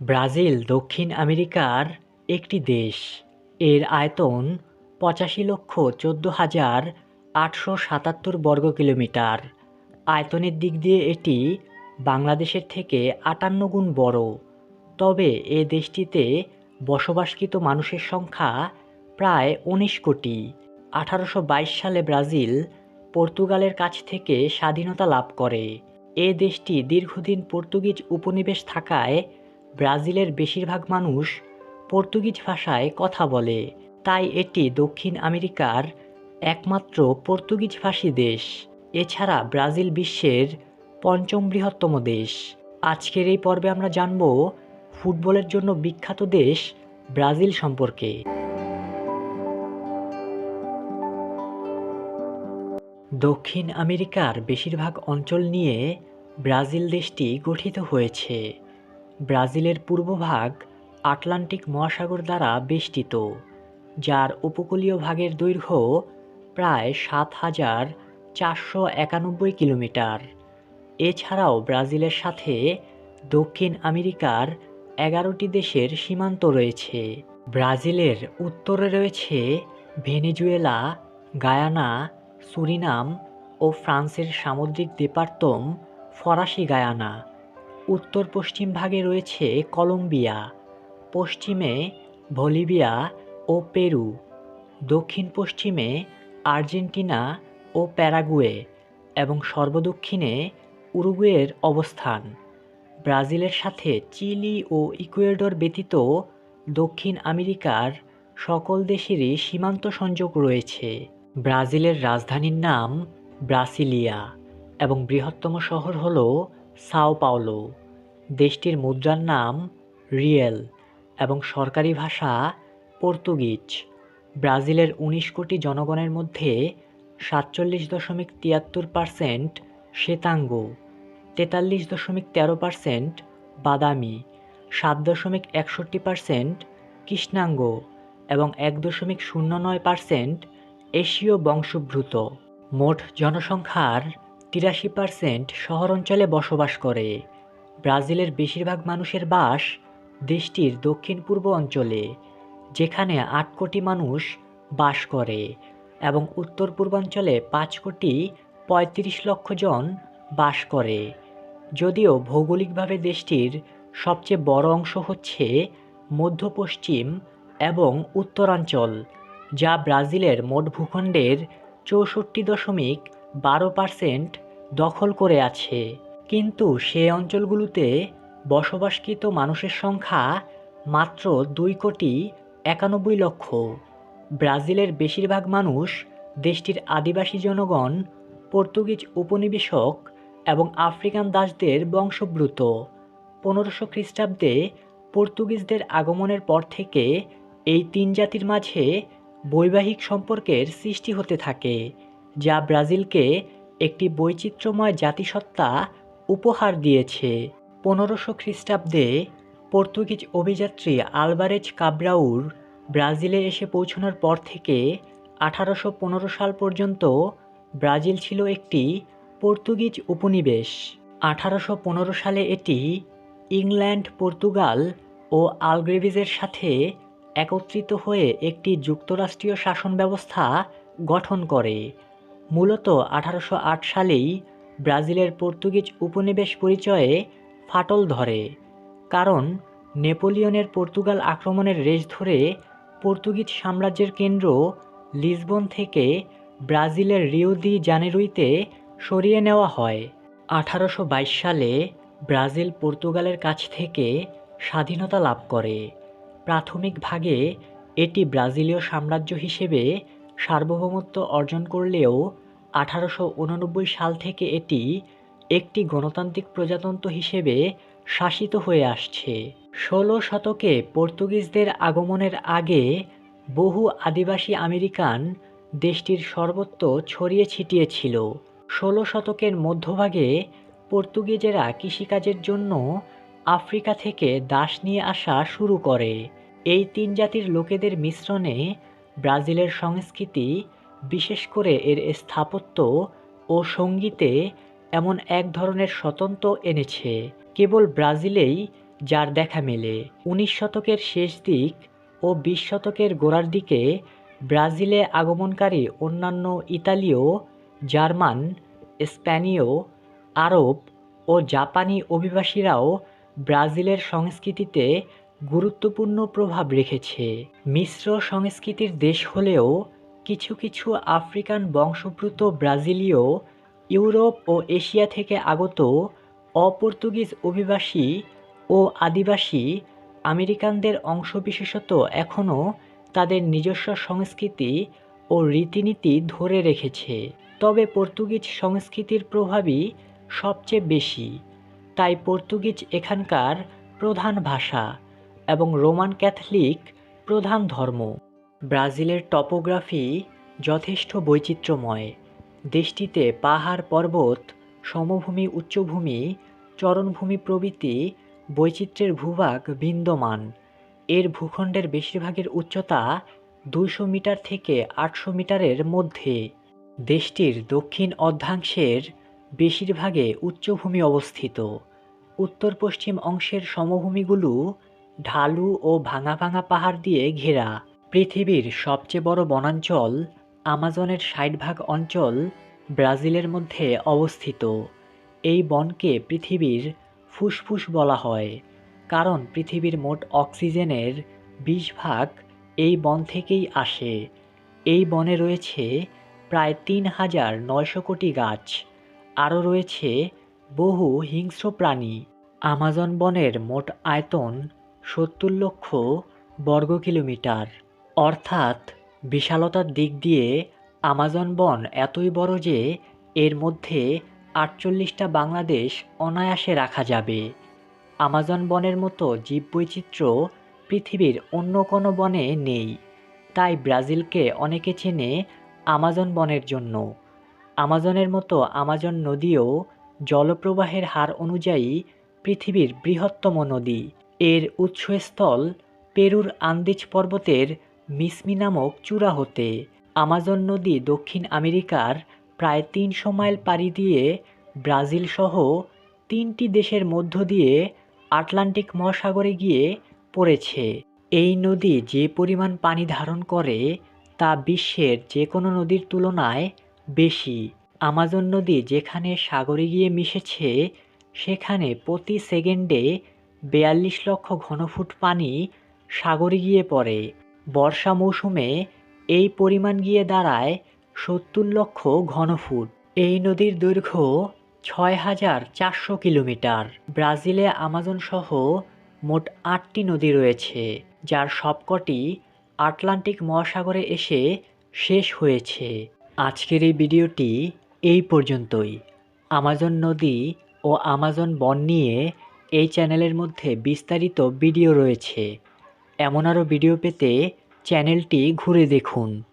Brazil, দক্ষিণ আমেরিকার একটি দেশ। এর আয়তন পঁচাশি লক্ষ চোদ্দ হাজার আটশো সাতাত্তর বর্গ কিলোমিটার। আয়তনের দিক দিয়ে এটি বাংলাদেশের থেকে আটান্ন গুণ বড়। তবে এ দেশটিতে বসবাসকৃত মানুষের সংখ্যা প্রায় উনিশ কোটি। আঠারোশো বাইশ সালে ব্রাজিল পর্তুগালের কাছ থেকে স্বাধীনতা লাভ করে। এ দেশটি দীর্ঘদিন পর্তুগিজ উপনিবেশ থাকায় ব্রাজিলের বেশিরভাগ মানুষ পর্তুগিজ ভাষায় কথা বলে। তাই এটি দক্ষিণ আমেরিকার একমাত্র পর্তুগিজভাষী দেশ। এছাড়া ব্রাজিল বিশ্বের পঞ্চম বৃহত্তম দেশ। আজকের এই পর্বে আমরা জানব ফুটবলের জন্য বিখ্যাত দেশ ব্রাজিল সম্পর্কে। দক্ষিণ আমেরিকার বেশিরভাগ অঞ্চল নিয়ে ব্রাজিল দেশটি গঠিত হয়েছে। ব্রাজিলের পূর্বভাগ আটলান্টিক মহাসাগর দ্বারা বেষ্টিত, যার উপকূলীয় ভাগের দৈর্ঘ্য প্রায় সাত হাজার চারশো একানব্বই কিলোমিটার। এছাড়াও ব্রাজিলের সাথে দক্ষিণ আমেরিকার এগারোটি দেশের সীমান্ত রয়েছে। ব্রাজিলের উত্তরে রয়েছে ভেনেজুয়েলা, গায়ানা, সুরিনাম ও ফ্রান্সের সামুদ্রিক দেপার্তম ফরাসি গায়ানা। উত্তর পশ্চিম ভাগে রয়েছে কলম্বিয়া, পশ্চিমে বলিভিয়া ও পেরু দক্ষিণ পশ্চিমে আর্জেন্টিনা ও প্যারাগুয়ে এবং সর্বদক্ষিণে উরুগুয়ের অবস্থান। ব্রাজিলের সাথে চিলি ও ইকুয়েডর ব্যতীত দক্ষিণ আমেরিকার সকল দেশেরই সীমান্ত সংযোগ রয়েছে। ব্রাজিলের রাজধানীর নাম ব্রাসিলিয়া এবং বৃহত্তম শহর হল সাও পাওলো। দেশটির মুদ্রার নাম রিয়েল এবং সরকারি ভাষা পর্তুগিজ। ব্রাজিলের উনিশ কোটি জনগণের মধ্যে সাতচল্লিশ দশমিক তিয়াত্তর পারসেন্ট শ্বেতাঙ্গ, তেতাল্লিশ দশমিক তেরো পারসেন্ট বাদামি, সাত দশমিক একষট্টি পারসেন্ট কৃষ্ণাঙ্গ এবং এক দশমিক শূন্য নয় পারসেন্ট এশীয় বংশোদ্ভূত। মোট জনসংখ্যার তিরাশি পারসেন্ট শহর অঞ্চলে বসবাস করে। ব্রাজিলের বেশিরভাগ মানুষের বাস দেশটির দক্ষিণ পূর্ব অঞ্চলে, যেখানে আট কোটি মানুষ বাস করে এবং উত্তর পূর্বাঞ্চলে পাঁচ কোটি পঁয়ত্রিশ লক্ষ জন বাস করে। যদিও ভৌগোলিকভাবে দেশটির সবচেয়ে বড় অংশ হচ্ছে মধ্য পশ্চিম এবং উত্তরাঞ্চল, যা ব্রাজিলের মোট ভূখণ্ডের চৌষট্টি দশমিক বারো পার্সেন্ট দখল করে আছে। কিন্তু সে অঞ্চলগুলোতে বসবাসকৃত মানুষের সংখ্যা মাত্র দুই কোটি একানব্বই লক্ষ। ব্রাজিলের বেশিরভাগ মানুষ দেশটির আদিবাসী জনগণ, পর্তুগিজ উপনিবেশক এবং আফ্রিকান দাসদের বংশোদ্ভূত। পনেরোশো খ্রিস্টাব্দে পর্তুগিজদের আগমনের পর থেকে এই তিন জাতির মাঝে বৈবাহিক সম্পর্কের সৃষ্টি হতে থাকে। যা ব্রাজিলকে একটি বৈচিত্র্যময় জাতিসত্তা উপহার দিয়েছে। পনেরোশো খ্রিস্টাব্দে পর্তুগিজ অভিযাত্রী আলবারেজ কাব্রাউর ব্রাজিলে এসে পৌঁছানোর পর থেকে আঠারোশো পনেরো সাল পর্যন্ত ব্রাজিল ছিল একটি পর্তুগিজ উপনিবেশ। আঠারোশো পনেরো সালে এটি ইংল্যান্ড, পর্তুগাল ও আলগ্রেভিজের সাথে একত্রিত হয়ে একটি যুক্তরাষ্ট্রীয় শাসন ব্যবস্থা গঠন করে। মূলত আঠারোশো আট সালেই ব্রাজিলের পর্তুগিজ উপনিবেশ পরিচয়ে ফাটল ধরে, কারণ নেপোলিয়নের পর্তুগাল আক্রমণের রেশ ধরে পর্তুগিজ সাম্রাজ্যের কেন্দ্র লিসবন থেকে ব্রাজিলের রিও দি জানেরুইতে সরিয়ে নেওয়া হয়। আঠারোশো বাইশ সালে ব্রাজিল পর্তুগালের কাছ থেকে স্বাধীনতা লাভ করে। প্রাথমিকভাগে এটি ব্রাজিলীয় সাম্রাজ্য হিসেবে সার্বভৌমত্ব অর্জন করলেও আঠারোশো উননব্বই সাল থেকে এটি একটি গণতান্ত্রিক প্রজাতন্ত্র হিসেবে শাসিত হয়ে আসছে। ষোলো শতকে পর্তুগিজদের আগমনের আগে বহু আদিবাসী আমেরিকান দেশটির সর্বত্র ছড়িয়ে ছিটিয়ে ছিল ষোলো শতকের মধ্যভাগে পর্তুগিজেরা কৃষিকাজের জন্য আফ্রিকা থেকে দাস নিয়ে আসা শুরু করে। এই তিন জাতির লোকেদের মিশ্রণে ব্রাজিলের সংস্কৃতি, বিশেষ করে এর স্থাপত্য ও সঙ্গীতে এমন এক ধরনের স্বতন্ত্র এনেছে। কেবল ব্রাজিলেই যার দেখা মেলে। উনিশ শতকের শেষ দিক ও বিশ শতকের গোড়ার দিকে ব্রাজিলে আগমনকারী অন্যান্য ইতালীয়, জার্মান, স্প্যানীয়, আরব ও জাপানি অভিবাসীরাও ব্রাজিলের সংস্কৃতিতে গুরুত্বপূর্ণ প্রভাব রেখেছে। মিশ্র সংস্কৃতির দেশ হলেও কিছু কিছু আফ্রিকান বংশোদ্ভূত ব্রাজিলীয়, ইউরোপ ও এশিয়া থেকে আগত অপর্তুগিজ অভিবাসী ও আদিবাসী আমেরিকানদের অংশ বিশেষত এখনও তাদের নিজস্ব সংস্কৃতি ও রীতিনীতি ধরে রেখেছে। তবে পর্তুগিজ সংস্কৃতির প্রভাবই সবচেয়ে বেশি, তাই পর্তুগিজ এখানকার প্রধান ভাষা। এবং রোমান ক্যাথলিক প্রধান ধর্ম। ব্রাজিলের টপোগ্রাফি যথেষ্ট বৈচিত্র্যময়। দেশটিতে পাহাড় পর্বত, সমভূমি, উচ্চভূমি, চরণভূমি প্রভৃতি বৈচিত্র্যের ভূভাগ বিদ্যমান। এর ভূখণ্ডের বেশিরভাগের উচ্চতা দুইশো মিটার থেকে আটশো মিটারের মধ্যে। দেশটির দক্ষিণ অর্ধাংশের বেশিরভাগে উচ্চভূমি অবস্থিত। উত্তর পশ্চিম অংশের সমভূমিগুলো ঢালু ও ভাঙা ভাঙা পাহাড় দিয়ে ঘেরা পৃথিবীর সবচেয়ে বড় বনাঞ্চল আমাজনের ষাট ভাগ অঞ্চল ব্রাজিলের মধ্যে অবস্থিত। এই বনকে পৃথিবীর ফুসফুস বলা হয়, কারণ পৃথিবীর মোট অক্সিজেনের বিশ ভাগ এই বন থেকেই আসে। এই বনে রয়েছে প্রায় তিন হাজার নয়শো কোটি গাছ, আরও রয়েছে বহু হিংস্র প্রাণী। আমাজন বনের মোট আয়তন সত্তর লক্ষ বর্গ কিলোমিটার। অর্থাৎ বিশালতার দিক দিয়ে আমাজন বন এতই বড় যে এর মধ্যে আটচল্লিশটা বাংলাদেশ অনায়াসে রাখা যাবে। আমাজন বনের মতো জীববৈচিত্র্য পৃথিবীর অন্য কোনো বনে নেই। তাই ব্রাজিলকে অনেকে চেনে আমাজন বনের জন্য। আমাজনের মতো আমাজন নদীও জলপ্রবাহের হার অনুযায়ী পৃথিবীর বৃহত্তম নদী। এর উৎসস্থল পেরুর আন্দিজ পর্বতের মিসমি নামক চূড়া হতে আমাজন নদী দক্ষিণ আমেরিকার প্রায় তিনশো মাইল পাড়ি দিয়ে ব্রাজিল সহ তিনটি দেশের মধ্য দিয়ে আটলান্টিক মহাসাগরে গিয়ে পড়েছে। এই নদী যে পরিমাণ পানি ধারণ করে তা বিশ্বের যে কোনো নদীর তুলনায় বেশি। আমাজন নদী যেখানে সাগরে গিয়ে মিশেছে, সেখানে প্রতি সেকেন্ডে বেয়াল্লিশ লক্ষ ঘনফুট পানি সাগরে গিয়ে পড়ে। বর্ষা মৌসুমে এই পরিমাণ গিয়ে দাঁড়ায় সত্তর লক্ষ ঘনফুট। এই নদীর দৈর্ঘ্য ছয় হাজার চারশো কিলোমিটার। ব্রাজিলে আমাজন সহ মোট আটটি নদী রয়েছে, যার সবকটি আটলান্টিক মহাসাগরে এসে শেষ হয়েছে। আজকের এই ভিডিওটি এই পর্যন্তই। আমাজন নদী ও আমাজন বন নিয়ে এই চ্যানেলের মধ্যে বিস্তারিত ভিডিও রয়েছে। এমন আরও ভিডিও পেতে চ্যানেলটি ঘুরে দেখুন।